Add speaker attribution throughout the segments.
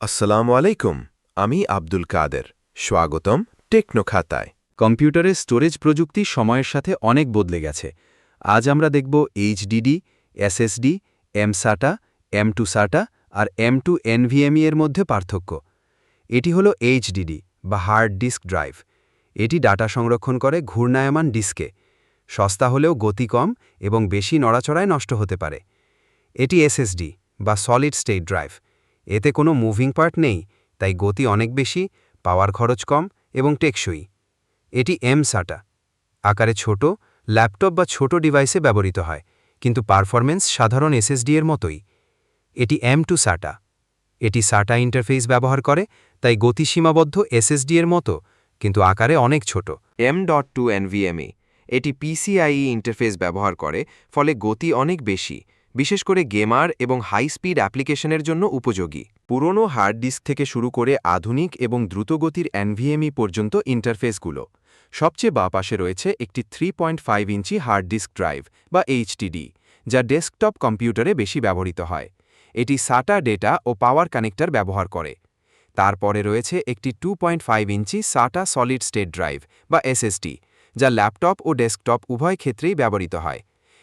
Speaker 1: আসসালামু আলাইকুম, আমি আব্দুল কাদের। স্বাগতম টেকনো খাতায়।
Speaker 2: কম্পিউটারের স্টোরেজ প্রযুক্তি সময়ের সাথে অনেক বদলে গেছে। আজ আমরা দেখব HDD, SSD M SATA M two SATA আর এম টু এনভিএমই এর মধ্যে পার্থক্য। এটি হলো এইচডিডি বা হার্ড ডিস্ক ড্রাইভ। এটি ডাটা সংরক্ষণ করে ঘূর্ণায়মান ডিস্কে। সস্তা হলেও গতি কম এবং বেশি নড়াচড়ায় নষ্ট হতে পারে। এটি এসএসডি বা সলিড স্টেট ড্রাইভ। এতে কোনো মুভিং পার্ট নেই, তাই গতি অনেক বেশি, পাওয়ার খরচ কম এবং টেকসই। এটি এম সাটা আকারে ছোট, ল্যাপটপ বা ছোট ডিভাইসে ব্যবহৃত হয়, কিন্তু পারফরমেন্স সাধারণ এসএসডি এর মতোই। এটি এম টু সাটা। এটি সাটা ইন্টারফেস ব্যবহার করে, তাই গতি সীমাবদ্ধ এসএসডি এর মতো, কিন্তু আকারে অনেক ছোট।
Speaker 3: M dot two NVMe. এটি পিসিআইই ইন্টারফেস ব্যবহার করে, ফলে গতি অনেক বেশি। বিশেষ করে গেমার এবং হাই স্পিড অ্যাপ্লিকেশনের জন্য উপযোগী। পুরনো হার্ড ডিস্ক থেকে শুরু করে আধুনিক এবং দ্রুতগতির এনভিএমই পর্যন্ত ইন্টারফেসগুলো। সবচেয়ে বাঁ পাশে রয়েছে একটি three point five inch hard disk drive বা এইচটিডি যা ডেস্কটপ কম্পিউটারে বেশি ব্যবহৃত হয়। এটি সাটা ডেটা ও পাওয়ার কানেক্টর ব্যবহার করে। তারপরে রয়েছে একটি two point five inch SATA solid state drive বা এসএসডি যা ল্যাপটপ ও ডেস্কটপ উভয় ক্ষেত্রেই ব্যবহৃত হয়।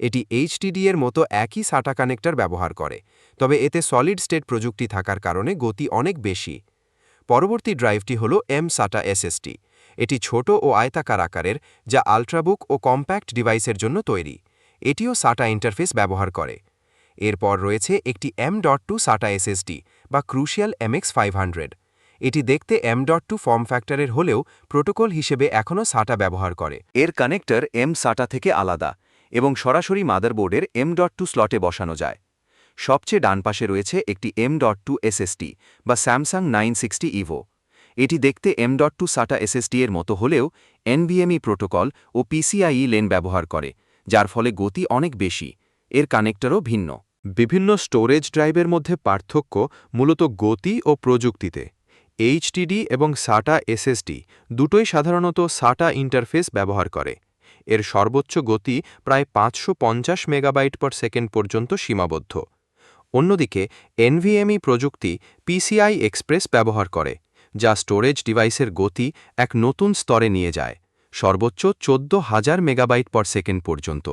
Speaker 3: এটি এইচটিডি এর মতো একই সাটা কানেক্টর ব্যবহার করে, তবে এতে সলিড স্টেট প্রযুক্তি থাকার কারণে গতি অনেক বেশি। পরবর্তী ড্রাইভটি হল এম সাটা এসএসডি এটি ছোট ও আয়তাকার আকারের, যা আল্ট্রাবুক ও কম্প্যাক্ট ডিভাইসের জন্য তৈরি। এটিও সাটা ইন্টারফেস ব্যবহার করে। এরপর রয়েছে একটি M dot two SATA SSD বা ক্রুশিয়াল এমএক্স ফাইভ হান্ড্রেড এটি দেখতে এম ডট টু ফর্ম ফ্যাক্টরের হলেও প্রোটোকল হিসেবে এখনও সাটা ব্যবহার করে।
Speaker 2: এর কানেক্টর এম সাটা থেকে আলাদা। এবং সরাসরি মাদারবোর্ডের এম ডট টু স্লটে বসানো যায়। সবচেয়ে ডান পাশে রয়েছে একটি এম ডট টু এসএসডি বা স্যামসাং নাইন সিক্সটি ইভো এটি দেখতে M dot two SATA SSD এর মতো হলেও এনবিএমই প্রোটোকল ও পিসিআইই লেন ব্যবহার করে, যার ফলে গতি অনেক বেশি। এর কানেক্টরও ভিন্ন।
Speaker 1: বিভিন্ন স্টোরেজ ড্রাইভের মধ্যে পার্থক্য মূলত গতি ও প্রযুক্তিতে। এইচটিডি এবং সাটা এসএসডি দুটোই সাধারণত সাটা ইন্টারফেস ব্যবহার করে। এর সর্বোচ্চ গতি প্রায় পাঁচশো পঞ্চাশ মেগাবাইট পার সেকেন্ড পর্যন্ত সীমাবদ্ধ। অন্যদিকে, এনভিএমই প্রযুক্তি পিসিআই এক্সপ্রেস ব্যবহার করে, যা স্টোরেজ ডিভাইসের গতি এক নতুন স্তরে নিয়ে যায়, সর্বোচ্চ চোদ্দ হাজার মেগাবাইট পার সেকেন্ড পর্যন্ত।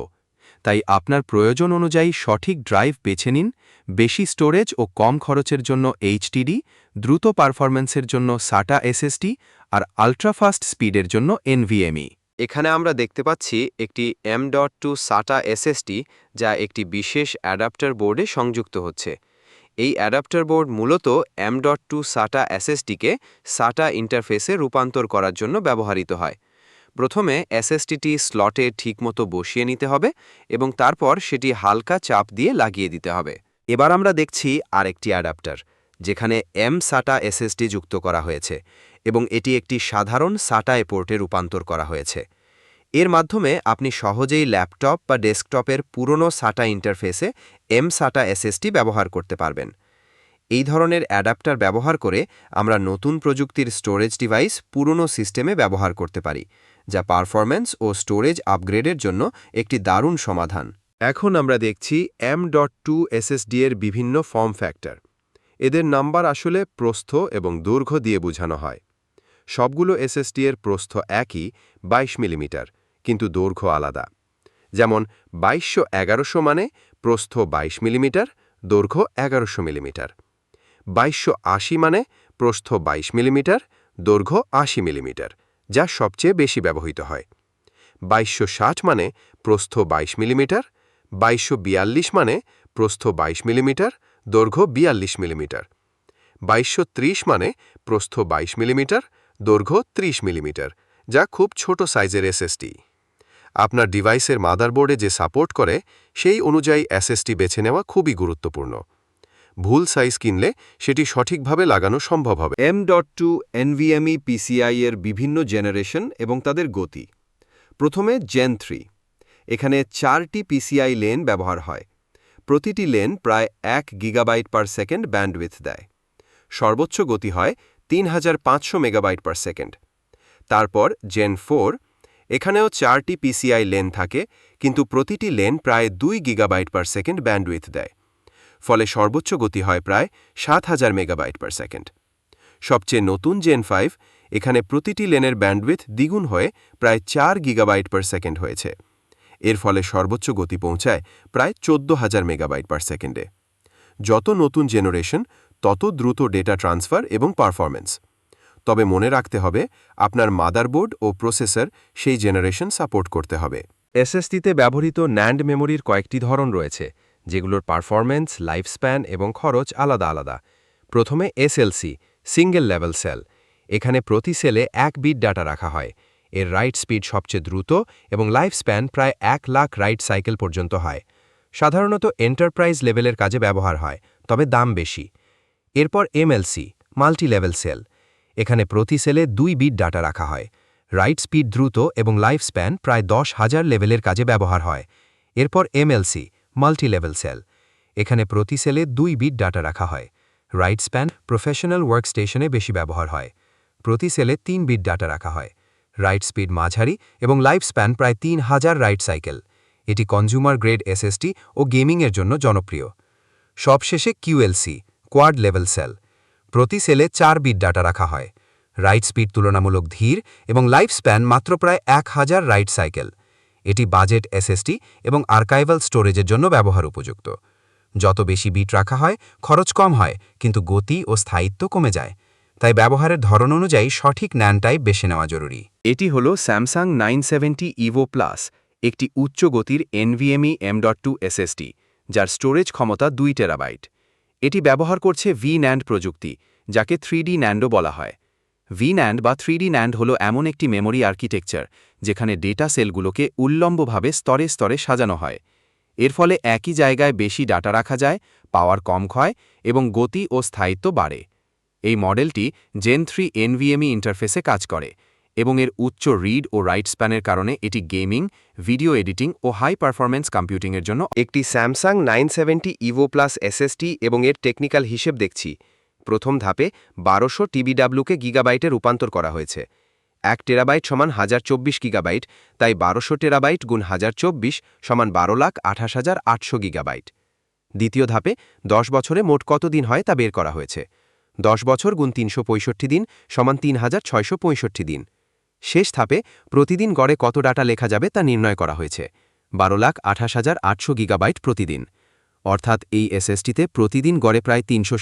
Speaker 1: তাই আপনার প্রয়োজন অনুযায়ী সঠিক ড্রাইভ বেছে নিন, বেশি স্টোরেজ ও কম খরচের জন্য এইচটিডি দ্রুত পারফরম্যান্সের জন্য সাটা এসএসটি আর আল্ট্রাফাস্ট স্পিডের জন্য এনভিএমই।
Speaker 3: এখানে আমরা দেখতে পাচ্ছি একটি M dot two SATA SSD যা একটি বিশেষ অ্যাডাপ্টার বোর্ডে সংযুক্ত হচ্ছে। এই অ্যাডাপ্টার বোর্ড মূলত এম ডট টু সাটা এসএসডিকে সাটা ইন্টারফেসে রূপান্তর করার জন্য ব্যবহৃত হয়। প্রথমে এসএসডিটি স্লটে ঠিকমতো বসিয়ে নিতে হবে এবং তারপর সেটি হালকা চাপ দিয়ে লাগিয়ে দিতে হবে। এবার আমরা দেখছি আরেকটি অ্যাডাপ্টার, যেখানে এম সাটা এসএসডি যুক্ত করা হয়েছে। এবং এটি একটি সাধারণ সাটা পোর্টে রূপান্তর করা হয়েছে। এর মাধ্যমে আপনি সহজেই ল্যাপটপ বা ডেস্কটপের পুরনো সাটা ইন্টারফেসে এম সাটা এসএসটি ব্যবহার করতে পারবেন। এই ধরনের অ্যাডাপ্টার ব্যবহার করে আমরা নতুন প্রযুক্তির স্টোরেজ ডিভাইস পুরনো সিস্টেমে ব্যবহার করতে পারি, যা পারফরম্যান্স ও স্টোরেজ আপগ্রেডের জন্য একটি দারুণ সমাধান।
Speaker 1: এখন আমরা দেখছি এম ডট টু এসএসডি এর বিভিন্ন ফর্ম ফ্যাক্টর। এদের নাম্বার আসলে প্রস্থ এবং দৈর্ঘ্য দিয়ে বোঝানো হয়। সবগুলো এসএসডি এর প্রস্থ একই ২২ মিলিমিটার, কিন্তু দৈর্ঘ্য আলাদা। যেমন, বাইশশো এগারোশো মানে প্রস্থ ২২ মিলিমিটার, দৈর্ঘ্য এগারোশো মিলিমিটার। বাইশশো আশি মানে প্রস্থ ২২ মিলিমিটার, দৈর্ঘ্য আশি মিলিমিটার, যা সবচেয়ে বেশি ব্যবহৃত হয়। বাইশশো ষাট মানে প্রস্থ ২২ মিলিমিটার, বাইশশো বিয়াল্লিশ মানে প্রস্থ ২২ মিলিমিটার, দৈর্ঘ্য বিয়াল্লিশ মিলিমিটার। বাইশশো মানে প্রস্থ ২২ মিলিমিটার দৈর্ঘ্য ৩০ মিলিমিটার, যা খুব ছোট সাইজের এসএসটি আপনার ডিভাইসের মাদারবোর্ডে যে সাপোর্ট করে, সেই অনুযায়ী এসএসটি বেছে নেওয়া খুবই গুরুত্বপূর্ণ। ভুল সাইজ কিনলে সেটি সঠিকভাবে লাগানো সম্ভব হবে।
Speaker 2: M dot two NVMe PCI এর বিভিন্ন জেনারেশন এবং তাদের গতি। প্রথমে জেন থ্রি এখানে চারটি পিসিআই লেন ব্যবহার হয়। প্রতিটি লেন প্রায় এক গিগাবাইট পার সেকেন্ড ব্যান্ডউইথ দেয়। সর্বোচ্চ গতি হয় তিন হাজার পাঁচশো মেগাবাইট পার সেকেন্ড। তারপর জেন ফোর এখানেও চারটি পিসিআই লেন থাকে, কিন্তু প্রতিটি লেন প্রায় দুই গিগাবাইট পার সেকেন্ড ব্যান্ডউইথ দেয়।
Speaker 1: ফলে সর্বোচ্চ গতি হয় প্রায় সাত হাজার মেগাবাইট পার সেকেন্ড। সবচেয়ে নতুন জেন ফাইভ এখানে প্রতিটি লেনের ব্যান্ডউইথ দ্বিগুণ হয়ে প্রায় চার গিগাবাইট পার সেকেন্ড হয়েছে। এর ফলে সর্বোচ্চ গতি পৌঁছায় প্রায় চোদ্দ হাজার মেগাবাইট পার সেকেন্ডে। যত নতুন জেনারেশন তত দ্রুত ডেটা ট্রান্সফার এবং পারফরম্যান্স। তবে মনে রাখতে হবে, আপনার মাদারবোর্ড ও প্রসেসর সেই জেনারেশন সাপোর্ট করতে হবে।
Speaker 3: এসএসডিতে ব্যবহৃত ন্যান্ড মেমোরির কয়েকটি ধরন রয়েছে, যেগুলোর পারফরম্যান্স, লাইফস্প্যান এবং খরচ আলাদা আলাদা। প্রথমে এসএলসি, সিঙ্গেল লেভেল সেল। এখানে প্রতি সেলে এক বিট ডাটা রাখা হয়। এর রাইট স্পিড সবচেয়ে দ্রুত এবং লাইফ স্প্যান প্রায় এক লাখ রাইট সাইকেল পর্যন্ত হয়। সাধারণত এন্টারপ্রাইজ লেভেলের কাজে ব্যবহার হয়, তবে দাম বেশি। এরপর এমএলসি মাল্টি লেভেল সেল। এখানে প্রতি সেলে দুই বিট ডাটা রাখা হয়। রাইট স্পিড দ্রুত এবং লাইফ স্প্যান প্রায় দশ হাজার লেভেলের কাজে ব্যবহার হয়। এরপর এমএলসি মাল্টি লেভেল সেল। এখানে প্রতি সেলে দুই বিট ডাটা রাখা হয়। রাইট স্প্যান প্রফেশনাল ওয়ার্কস্টেশনে বেশি ব্যবহার হয়। প্রতি সেলে তিন বিট ডাটা রাখা হয়। রাইট স্পিড মাঝারি এবং লাইফ স্প্যান প্রায় তিন হাজার রাইট সাইকেল। এটি কনজিউমার গ্রেড এসএসটি ও গেমিংয়ের জন্য জনপ্রিয়। সবশেষে কিউএলসি কোয়াড লেভেল সেল প্রতি সেলে চার বিট ডাটা রাখা হয়। রাইট স্পিড তুলনামূলক ধীর এবং লাইফ স্প্যান মাত্র প্রায় এক হাজার রাইট সাইকেল এটি বাজেট এসএসটি এবং আর্কাইভাল স্টোরেজের জন্য ব্যবহার উপযুক্ত। যত বেশি বিট রাখা হয়, খরচ কম হয়, কিন্তু গতি ও স্থায়িত্ব কমে যায়। তাই ব্যবহারের ধরন অনুযায়ী সঠিক ন্যান টাইপ বেছে নেওয়া জরুরি।
Speaker 2: এটি হল Samsung nine seventy EVO plus একটি উচ্চ গতির NVMe M dot two SSD যার স্টোরেজ ক্ষমতা দুই টেরাবাইট এটি ব্যবহার করছে ভি ন্যান্ড প্রযুক্তি, যাকে থ্রিডি ন্যান্ডও বলা হয়। ভি ন্যান্ড বা থ্রিডি ন্যান্ড হল এমন একটি মেমোরি আর্কিটেকচার, যেখানে ডেটা সেলগুলোকে উল্লম্বভাবে স্তরে স্তরে সাজানো হয়। এর ফলে একই জায়গায় বেশি ডাটা রাখা যায়, পাওয়ার কম ক্ষয় এবং গতি ও স্থায়িত্ব বাড়ে। এই মডেলটি জেন থ্রি এনভিএমই ইন্টারফেসে কাজ করে। এবং এর উচ্চ রিড ও রাইট স্প্যানের কারণে এটি গেমিং ভিডিও এডিটিং ও হাই পারফরম্যান্স কম্পিউটিংয়ের জন্য
Speaker 3: একটি Samsung nine seventy EVO plus SSD এবং এর টেকনিক্যাল হিসেব দেখছি। প্রথম ধাপে বারোশো টিবিডাব্লুকে গিগাবাইটে রূপান্তর করা হয়েছে। এক টেরাবাইট সমান হাজার চব্বিশ গিগাবাইট, তাই বারোশো টেরাবাইট গুণ হাজার চব্বিশ সমান বারো লাখ আঠাশ হাজার আটশো গিগাবাইট। দ্বিতীয় ধাপে দশ বছরে মোট কত দিন হয় তা বের করা হয়েছে। দশ বছর গুণ তিনশো পঁয়ষট্টি দিন সমান তিন হাজার ছয়শো পঁয়ষট্টি দিন। শেষ ধাপে প্রতিদিন গড়ে কত ডাটা লেখা যাবে তা নির্ণয় করা হয়েছে। বারো লাখ আঠাশ হাজার আটশো গিগাবাইট প্রতিদিন। অর্থাৎ এই এসএসটিতে প্রতিদিন গড়ে প্রায় তিনশো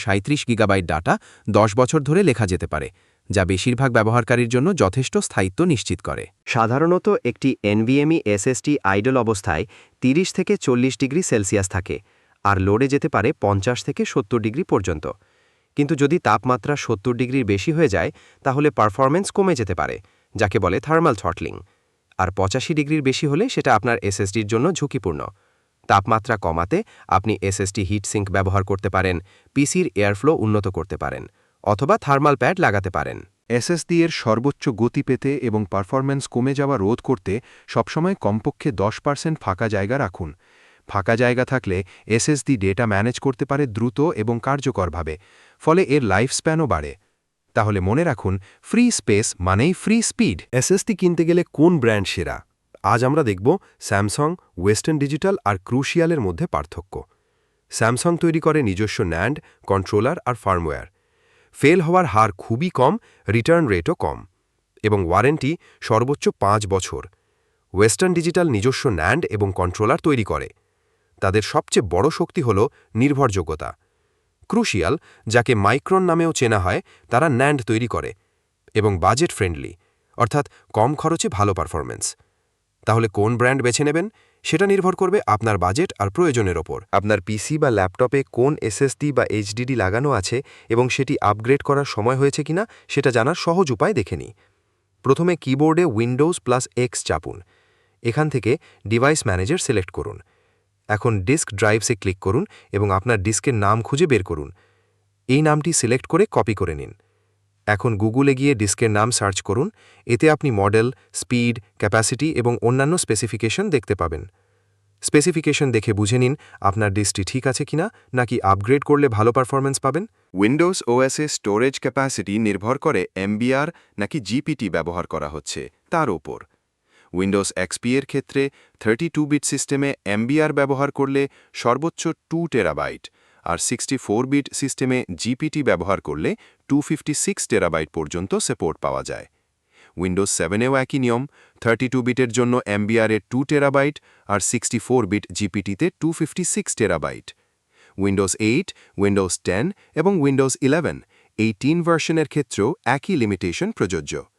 Speaker 3: গিগাবাইট ডাটা দশ বছর ধরে লেখা যেতে পারে, যা বেশিরভাগ ব্যবহারকারীর জন্য যথেষ্ট স্থায়িত্ব নিশ্চিত করে।
Speaker 4: সাধারণত একটি এনভিএমই এসএসটি আইডল অবস্থায় 30 থেকে চল্লিশ ডিগ্রি সেলসিয়াস থাকে, আর লোডে যেতে পারে পঞ্চাশ থেকে সত্তর ডিগ্রি পর্যন্ত। কিন্তু যদি তাপমাত্রা সত্তর ডিগ্রির বেশি হয়ে যায়, তাহলে পারফরম্যান্স কমে যেতে পারে। যাকে বলে থার্মাল থ্রটলিং আর পঁচাশি ডিগ্রির বেশি হলে সেটা আপনার এসএসডির জন্য ঝুঁকিপূর্ণ। তাপমাত্রা কমাতে আপনি এসএসডি হিট সিঙ্ক ব্যবহার করতে পারেন, পিসির এয়ারফ্লো উন্নত করতে পারেন, অথবা থার্মাল প্যাড লাগাতে পারেন।
Speaker 2: এসএসডি এর সর্বোচ্চ গতি পেতে এবং পারফরম্যান্স কমে যাওয়া রোধ করতে সবসময় কমপক্ষে দশ পার্সেন্ট ফাঁকা জায়গা রাখুন। ফাঁকা জায়গা থাকলে এসএসডি ডেটা ম্যানেজ করতে পারে দ্রুত এবং কার্যকরভাবে, ফলে এর লাইফ স্প্যানও বাড়ে। তাহলে মনে রাখুন ফ্রি স্পেস মানেই ফ্রি স্পিড
Speaker 1: এসএসডি কিনতে গেলে কোন ব্র্যান্ড সেরা? আজ আমরা দেখব স্যামসাং ওয়েস্টার্ন ডিজিটাল আর ক্রুশিয়ালের মধ্যে পার্থক্য। স্যামসাং তৈরি করে নিজস্ব ন্যান্ড কন্ট্রোলার আর ফার্মওয়্যার ফেল হওয়ার হার খুবই কম রিটার্ন রেটও কম। এবং ওয়ারেন্টি সর্বোচ্চ পাঁচ বছর। ওয়েস্টার্ন ডিজিটাল নিজস্ব ন্যান্ড এবং কন্ট্রোলার তৈরি করে। তাদের সবচেয়ে বড় শক্তি হল নির্ভরযোগ্যতা। ক্রুশিয়াল, যাকে মাইক্রন নামেও চেনা হয়, তারা ন্যান্ড তৈরি করে এবং বাজেট ফ্রেন্ডলি, অর্থাৎ কম খরচে ভালো পারফরমেন্স তাহলে কোন ব্র্যান্ড বেছে নেবেন? সেটা নির্ভর করবে আপনার বাজেট আর প্রয়োজনের ওপর। আপনার পিসি বা ল্যাপটপে কোন এসএসডি বা এইচডিডি লাগানো আছে এবং সেটি আপগ্রেড করার সময় হয়েছে কিনা, সেটা জানার সহজ উপায় দেখে নিই। প্রথমে কিবোর্ডে উইন্ডোজ প্লাস এক্স চাপুন। এখান থেকে ডিভাইস ম্যানেজার সিলেক্ট করুন। এখন ডিস্ক ড্রাইভসে ক্লিক করুন এবং আপনার ডিস্কের নাম খুঁজে বের করুন। এই নামটি সিলেক্ট করে কপি করে নিন। এখন গুগলে গিয়ে ডিস্কের নাম সার্চ করুন। এতে আপনি মডেল, স্পিড, ক্যাপাসিটি এবং অন্যান্য স্পেসিফিকেশন দেখতে পাবেন। স্পেসিফিকেশন দেখে বুঝে নিন আপনার ডিস্কটি ঠিক আছে কিনা, নাকি আপগ্রেড করলে ভালো পারফরম্যান্স পাবেন।
Speaker 5: উইন্ডোজ ওএসএ স্টোরেজ ক্যাপাসিটি নির্ভর করে এমবিআর নাকি জিপিটি ব্যবহার করা হচ্ছে, তার ওপর উইন্ডোজ এক্সপি এর ক্ষেত্রে থার্টি টু বিট সিস্টেমে এমবিআর ব্যবহার করলে সর্বোচ্চ টু টেরাবাইট আর সিক্সটি ফোর বিট সিস্টেমে জিপিটি ব্যবহার করলে টু টেরাবাইট পর্যন্ত সাপোর্ট পাওয়া যায়। উইন্ডোজ সেভেনেও একই নিয়ম থার্টি টু বিটের জন্য এমবিআরে টু টেরাবাইট আর sixty four bit জিপিটিতে two terabyte Windows eight Windows ten এবং উইন্ডোজ ইলেভেন এই তিন ভার্সনের ক্ষেত্রেও একই লিমিটেশন প্রযোজ্য।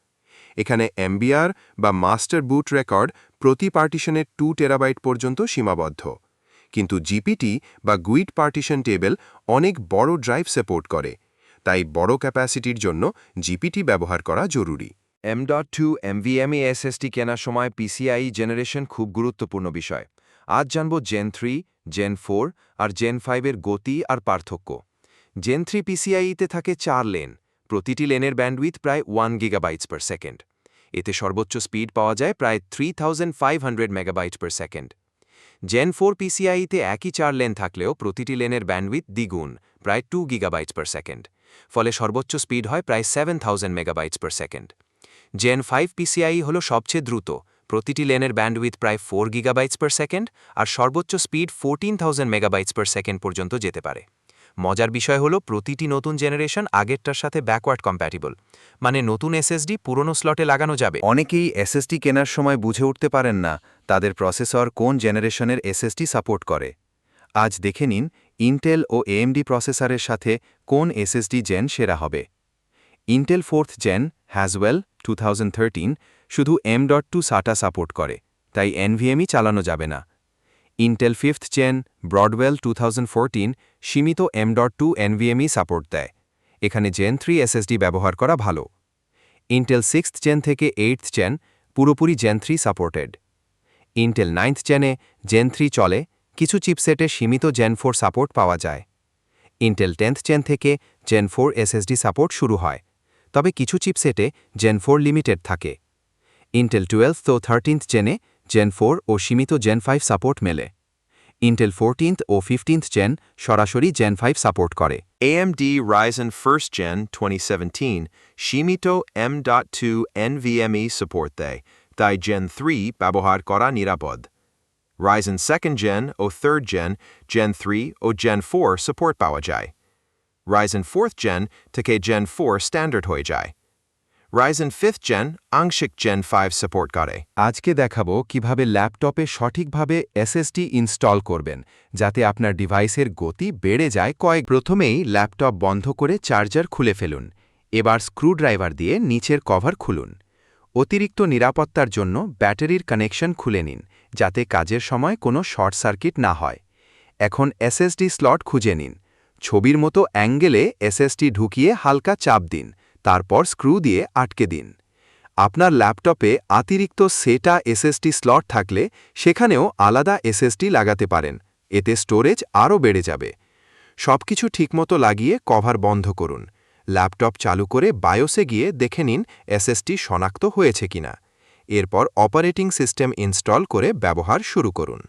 Speaker 5: এখানে এমবিআর বা মাস্টার বুট রেকর্ড প্রতি পার্টিশনে টু টেরাবাইট পর্যন্ত সীমাবদ্ধ। কিন্তু জিপিটি বা গুইড পার্টিশন টেবিল অনেক বড় ড্রাইভ সাপোর্ট করে। তাই বড় ক্যাপাসিটির জন্য জিপিটি ব্যবহার করা জরুরি।
Speaker 3: M dot two NVMe SSD কেনার সময় পিসিআই জেনারেশন খুব গুরুত্বপূর্ণ বিষয়। আজ জানব জেন থ্রি জেন ফোর আর জেন ফাইভের গতি আর পার্থক্য। জেন থ্রি পিসিআইতে থাকে চার লেন প্রতিটি লেনের ব্যান্ডউইথ প্রায় ওয়ান গিগাবাইটস পার সেকেন্ড। এতে সর্বোচ্চ স্পিড পাওয়া যায় প্রায় three thousand five hundred megabyte per second. Gen four পিসিআইতে একই চার লেন থাকলেও প্রতিটি লেনের ব্যান্ডউইথ দ্বিগুণ, প্রায় টু গিগাবাইটস পার সেকেন্ড। ফলে সর্বোচ্চ স্পিড হয় প্রায় seven thousand megabytes per second. Gen five PCI হল সবচেয়ে দ্রুত, প্রতিটি লেনের ব্যান্ডউইথ প্রায় ফোর গিগাবাইটস পার সেকেন্ড আর সর্বোচ্চ speed fourteen thousand megabytes per second পর্যন্ত যেতে পারে। মজার বিষয় হলো প্রতিটি নতুন জেনারেশন আগেরটার সাথে ব্যাকওয়ার্ড কম্প্যাটিবল মানে নতুন এসএসডি পুরনো স্লটে লাগানো যাবে।
Speaker 2: অনেকেই এসএসডি কেনার সময় বুঝে উঠতে পারেন না তাদের প্রসেসর কোন জেনারেশনের এসএসডি সাপোর্ট করে। আজ দেখে নিন ইন্টেল ও এএমডি প্রসেসরের সাথে কোন এসএসডি জেন সেরা হবে। Intel fourth gen Haswell too শুধু M dot two SATA support করে, তাই এনভিএমই চালানো যাবে না। Intel fifth gen Broadwell too সীমিত M dot two NVMe support দেয়। এখানে জেন থ্রি এসএসডি ব্যবহার করা ভালো। ইন্টেল সিক্সথ চেন থেকে এইটথ চেন পুরোপুরি gen three supported Intel ninth চেনে জেন থ্রি চলে, কিছু চিপসেটে সীমিত জেন ফোর সাপোর্ট পাওয়া যায়। ইন্টেল টেন্থ চেন থেকে জেন ফোর এসএসডি সাপোর্ট শুরু হয়। তবে কিছু চিপসেটে জেন ফোর লিমিটেড থাকে। ইন্টেল টুয়েলভ তো থার্টিন্থ জেনে জেন ফোর ও সীমিত জেন ফাইভ সাপোর্ট মেলে। ইন্টেল ফোরটিন্থ ও ফিফটিন্থ জেন সরাসরি জেন ফাইভ সাপোর্ট করে।
Speaker 3: AMD Ryzen 1st Gen 2017 সীমিত M.2 NVMe support দেয়, তাই Gen 3 ব্যবহার করা নিরাপদ। Ryzen 2nd Gen ও 3rd Gen Gen 3 ও Gen 4 support পাওয়া যায়। Ryzen 4th Gen থেকে Gen 4 স্ট্যান্ডার্ড হয়ে যায়। Ryzen 5th Gen আংশিক Gen 5 support করে
Speaker 2: আজকে দেখাবো কীভাবে ল্যাপটপে সঠিকভাবে এসএসডি ইনস্টল করবেন, যাতে আপনার ডিভাইসের গতি বেড়ে যায় কয়েক। প্রথমেই ল্যাপটপ বন্ধ করে চার্জার খুলে ফেলুন। এবার স্ক্রুড্রাইভার দিয়ে নিচের কভার খুলুন। অতিরিক্ত নিরাপত্তার জন্য ব্যাটারির কানেকশন খুলে নিন, যাতে কাজের সময় কোনো শর্ট সার্কিট না হয়। এখন এসএসডি স্লট খুঁজে নিন। ছবির মতো অ্যাঙ্গেলে এসএসডি ঢুকিয়ে হালকা চাপ দিন। তারপর স্ক্রু দিয়ে আটকে দিন। আপনার ল্যাপটপে অতিরিক্ত সেটা এসএসটি স্লট থাকলে সেখানেও আলাদা এসএসটি লাগাতে পারেন, এতে স্টোরেজ আরও বেড়ে যাবে। সবকিছু ঠিকমতো লাগিয়ে কভার বন্ধ করুন। ল্যাপটপ চালু করে বায়োসে গিয়ে দেখে নিন এসএসটি শনাক্ত হয়েছে কিনা। এরপর অপারেটিং সিস্টেম ইনস্টল করে ব্যবহার শুরু করুন।